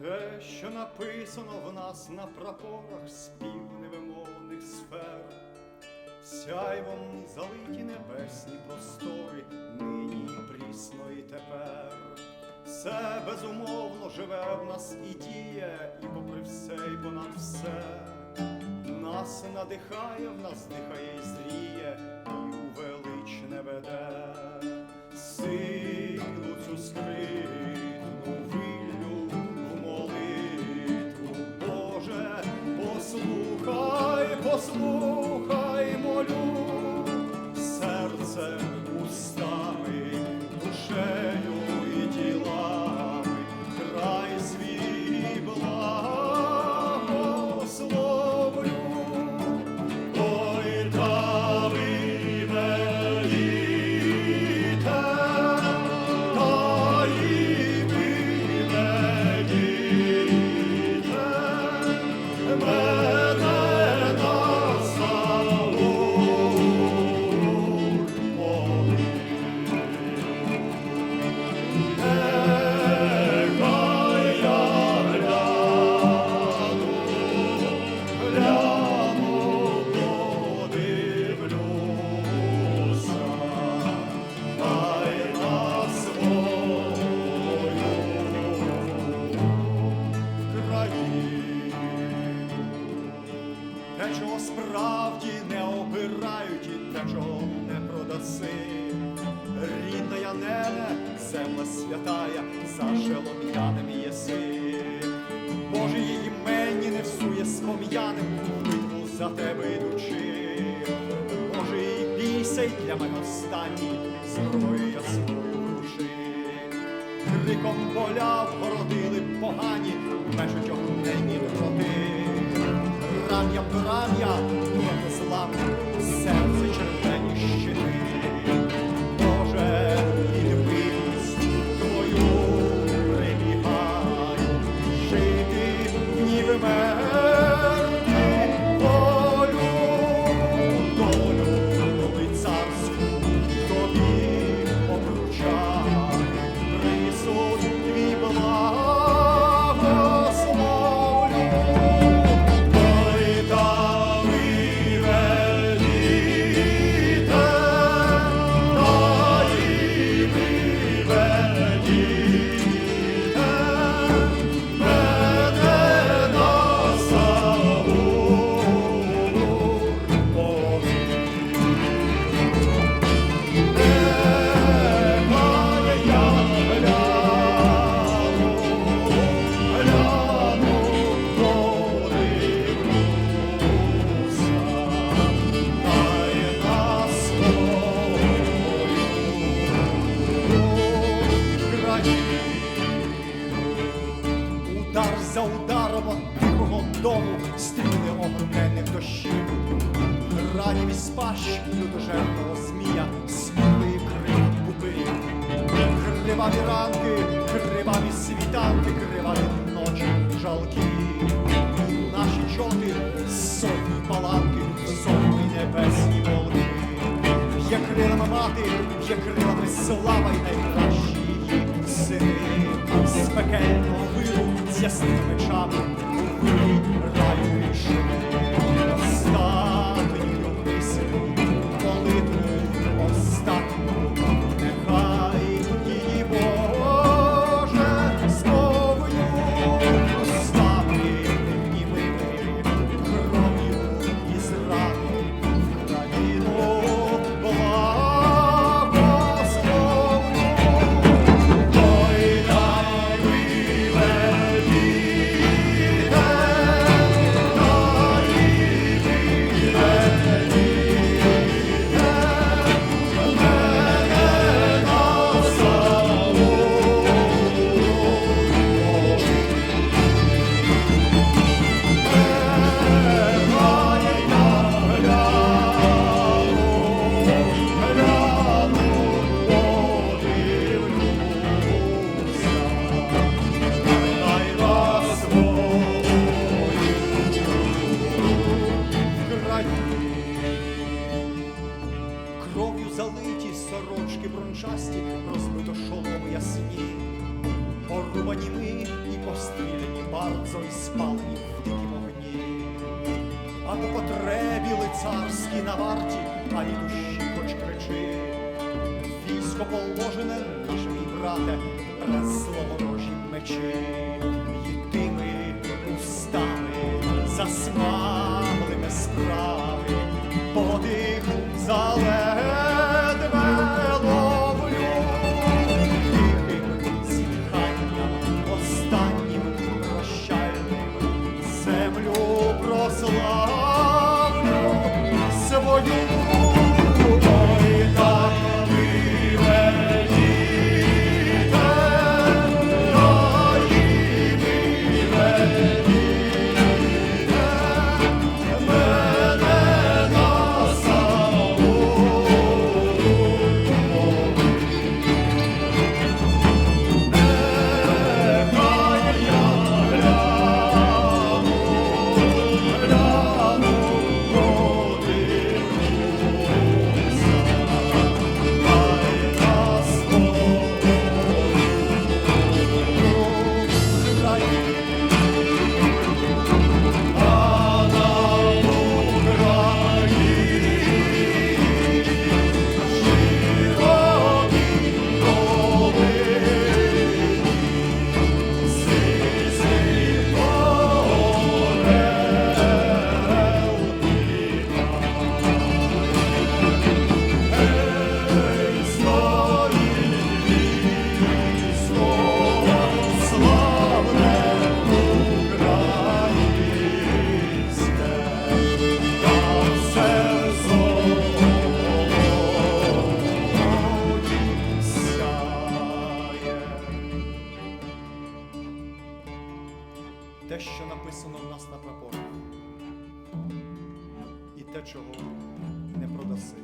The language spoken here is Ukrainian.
те, що написано в нас на прапорах спів невимовних сфер, сяйвом залиті небесні простори, нині прісно і тепер. Все безумовно живе в нас і діє, і попри все, і понад все. Нас надихає, в нас дихає і зріє, і у величне веде. Продаси. Рідна я небе, земля святая, за желом'яним єси. Боже, її мені не всує спом'яним, битву за тебе йдучи. Боже, і бійся, й для мене останній, зброю ясною руши. Криком поля вгородили погані, мешуть огненні дроти. Рам'ям до рам'я, ударом тихого дому стріли огненних дощів. Ранів із пащ людожерного змія, світлий крик упирів. Криваві ранки, криваві світанки, криваві ночі жалкі. Наші чоти сотні паланки, сотні небесні волки. Є крилами мати, є крилами слава виру, з ясними мечами, клинчасті, розбито шолом ясні, порубані ми і постріляні барцом і спалені в дикім огні, а по потребі лицарські на варті, а й душі хоч кричи, військо положене, наш мій брате, раз ворожі мечі, єдими устами засмаглими справи, поди. Свою. Ой, Те, що написано в нас на прапорах, і те, чого не продаси.